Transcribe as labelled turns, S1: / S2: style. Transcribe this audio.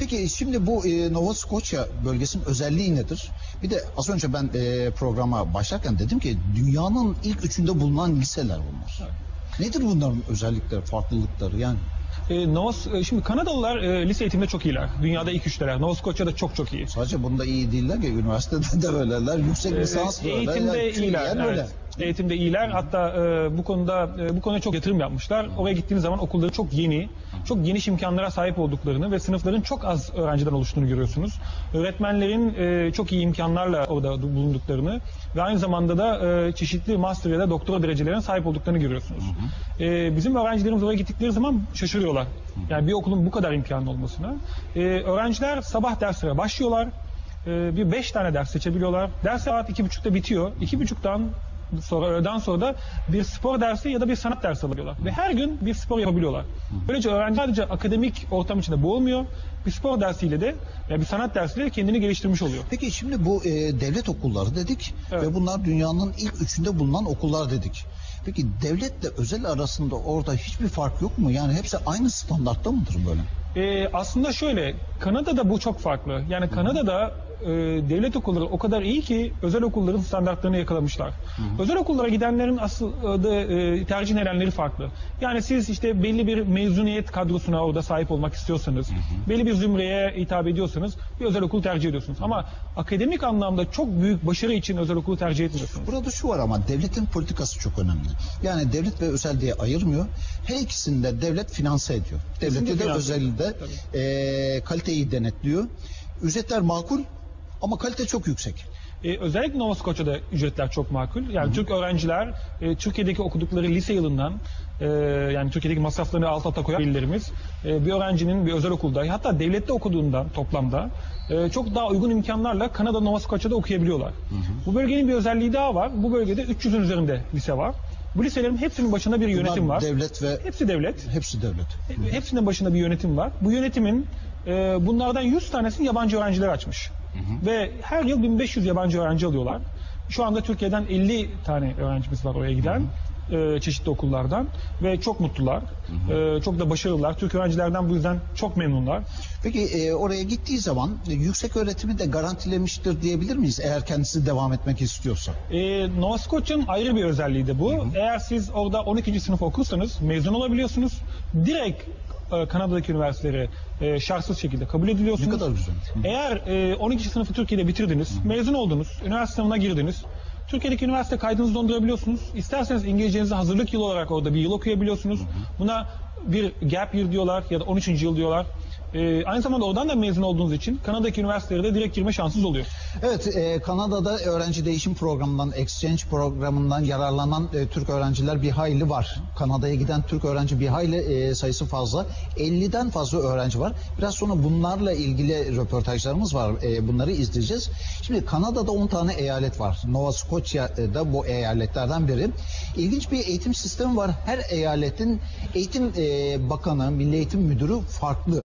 S1: Peki şimdi bu e, Nova Scotia bölgesinin özelliği nedir? Bir de az önce ben e, programa başlarken dedim ki dünyanın ilk üçünde bulunan liseler bunlar. Nedir bunların özellikleri, farklılıkları yani?
S2: E, Nova, e, şimdi Kanadalılar e, lise eğitimde çok iyiler. Dünyada ilk üçteler. Nova Scotia'da çok çok iyi.
S1: Sadece bunda iyi değiller ki üniversitede de öyleler, yüksek lisans da.
S2: Eğitimde
S1: yani
S2: iyiler. evet.
S1: öyle.
S2: Eğitimde iyiler. Hatta e, bu konuda e, bu konuya çok yatırım yapmışlar. Oraya gittiğiniz zaman okulları çok yeni, çok geniş imkanlara sahip olduklarını ve sınıfların çok az öğrenciden oluştuğunu görüyorsunuz. Öğretmenlerin e, çok iyi imkanlarla orada bulunduklarını ve aynı zamanda da e, çeşitli master ya da doktora derecelerine sahip olduklarını görüyorsunuz. E, bizim öğrencilerimiz oraya gittikleri zaman şaşırıyorlar. Yani bir okulun bu kadar imkanı olmasına. E, öğrenciler sabah derslere başlıyorlar. E, bir beş tane ders seçebiliyorlar. Ders saat iki buçukta bitiyor. İki buçuktan sonra öğleden sonra da bir spor dersi ya da bir sanat dersi alıyorlar. Ve her gün bir spor yapabiliyorlar. Böylece öğrenci sadece akademik ortam içinde boğulmuyor. Bir spor dersiyle de ya bir sanat dersiyle de kendini geliştirmiş oluyor.
S1: Peki şimdi bu e, devlet okulları dedik
S2: Evet.
S1: ve bunlar dünyanın ilk üçünde bulunan okullar dedik. Peki devletle özel arasında orada hiçbir fark yok mu? Yani hepsi aynı standartta mıdır böyle?
S2: Ee, aslında şöyle, Kanada'da bu çok farklı. Yani Kanada'da e, devlet okulları o kadar iyi ki özel okulların standartlarını yakalamışlar. Özel okullara gidenlerin asıl e, da, e, tercih nedenleri farklı. Yani siz işte belli bir mezuniyet kadrosuna orada sahip olmak istiyorsanız, belli bir zümreye hitap ediyorsanız bir özel okul tercih ediyorsunuz. Ama akademik anlamda çok büyük başarı için özel okulu tercih etmiyorsunuz.
S1: Burada şu var ama devletin politikası çok önemli. Yani devlet ve özel diye ayırmıyor. Her ikisini de devlet finanse ediyor.
S2: Kesinlikle
S1: de de e, kaliteyi denetliyor. Ücretler makul ama kalite çok yüksek.
S2: Ee, özellikle Nova Scotia'da ücretler çok makul. Yani Türk öğrenciler e, Türkiye'deki okudukları lise yılından e, yani Türkiye'deki masraflarını alt alta koyan velilerimiz e, bir öğrencinin bir özel okulda hatta devlette okuduğundan toplamda e, çok daha uygun imkanlarla Kanada Nova Scotia'da okuyabiliyorlar. Bu bölgenin bir özelliği daha var. Bu bölgede 300'ün üzerinde lise var. Bu liselerin hepsinin başında bir yönetim
S1: Bunlar
S2: var.
S1: devlet ve
S2: Hepsi devlet.
S1: hepsi devlet.
S2: Hepsinin başında bir yönetim var. Bu yönetimin e, bunlardan 100 tanesini yabancı öğrenciler açmış. Ve her yıl 1500 yabancı öğrenci alıyorlar. Şu anda Türkiye'den 50 tane öğrencimiz var oraya giden. e, çeşitli okullardan ve çok mutlular. E, çok da başarılılar. Türk öğrencilerden bu yüzden çok memnunlar.
S1: Peki e, oraya gittiği zaman e, yüksek öğretimi de garantilemiştir diyebilir miyiz? Eğer kendisi devam etmek istiyorsa.
S2: E, Nova Scotia'nın ayrı bir özelliği de bu. Eğer siz orada 12. sınıf okursanız mezun olabiliyorsunuz. Direkt e, Kanada'daki üniversitelere e, şartsız şekilde kabul ediliyorsunuz.
S1: Ne kadar güzel. Hı.
S2: Eğer e, 12. sınıfı Türkiye'de bitirdiniz, mezun oldunuz, üniversite sınavına girdiniz. Türkiye'deki üniversite kaydınızı dondurabiliyorsunuz. İsterseniz İngilizcenizi hazırlık yılı olarak orada bir yıl okuyabiliyorsunuz. Buna bir gap year diyorlar ya da 13. yıl diyorlar. E, aynı zamanda oradan da mezun olduğunuz için Kanada'daki üniversitelere de direkt girme şansınız oluyor.
S1: Evet, e, Kanada'da öğrenci değişim programından, exchange programından yararlanan e, Türk öğrenciler bir hayli var. Kanada'ya giden Türk öğrenci bir hayli e, sayısı fazla. 50'den fazla öğrenci var. Biraz sonra bunlarla ilgili röportajlarımız var. E, bunları izleyeceğiz. Şimdi Kanada'da 10 tane eyalet var. Nova Scotia'da bu eyaletlerden biri. İlginç bir eğitim sistemi var. Her eyaletin eğitim e, bakanı, milli eğitim müdürü farklı.